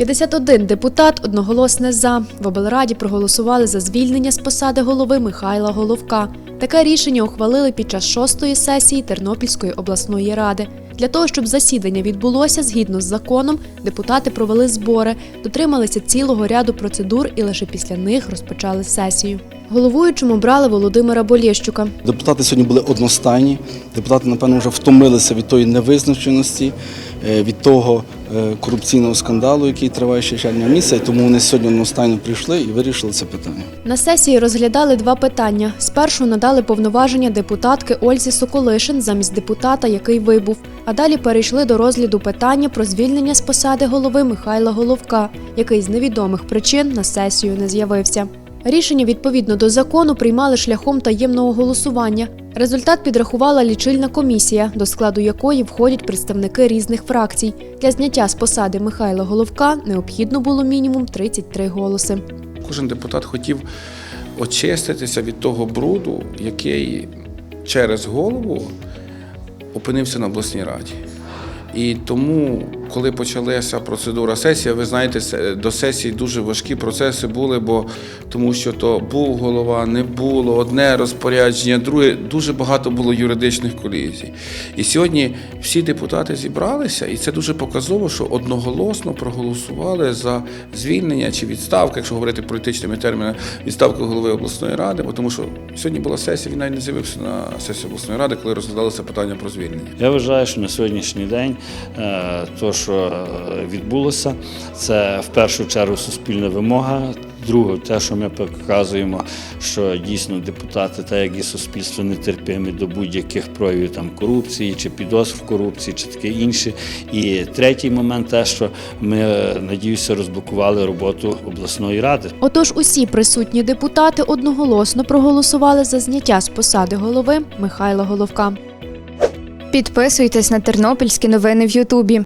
51 депутат одноголосне за. В облраді проголосували за звільнення з посади голови Михайла Головка. Таке рішення ухвалили під час шостої сесії Тернопільської обласної ради. Для того, щоб засідання відбулося згідно з законом, депутати провели збори, дотрималися цілого ряду процедур і лише після них розпочали сесію. Головуючим обрали Володимира Болєщука. Депутати сьогодні були одностайні. Депутати, напевно, вже втомилися від тої невизначеності, е, від того е, корупційного скандалу, який триває ще червня місяця. Тому вони сьогодні одностайно прийшли і вирішили це питання. На сесії розглядали два питання. Спершу надали повноваження депутатки Ользі Соколишин замість депутата, який вибув. А далі перейшли до розгляду питання про звільнення з посади голови Михайла Головка, який з невідомих причин на сесію не з'явився. Рішення відповідно до закону приймали шляхом таємного голосування. Результат підрахувала лічильна комісія, до складу якої входять представники різних фракцій. Для зняття з посади Михайла Головка необхідно було мінімум 33 голоси. Кожен депутат хотів очиститися від того бруду, який через голову опинився на обласній раді. І тому, коли почалася процедура сесії, ви знаєте, до сесії дуже важкі процеси були, бо тому що то був голова, не було, одне розпорядження, друге, дуже багато було юридичних колізій. І сьогодні всі депутати зібралися, і це дуже показово, що одноголосно проголосували за звільнення чи відставку, якщо говорити політичними термінами, відставку голови обласної ради, бо тому що сьогодні була сесія, він навіть не з'явився на сесії обласної ради, коли розглядалося питання про звільнення. Я вважаю, що на сьогоднішній день е, то, що е, відбулося, це в першу чергу суспільна вимога. Друге, те, що ми показуємо, що дійсно депутати, так як і суспільство, нетерпимі до будь-яких проявів там корупції чи підозр в корупції, чи таке інше. І третій момент, те, що ми е, надіюся, розблокували роботу обласної ради. Отож, усі присутні депутати одноголосно проголосували за зняття з посади голови Михайла Головка. Підписуйтесь на тернопільські новини в Ютубі.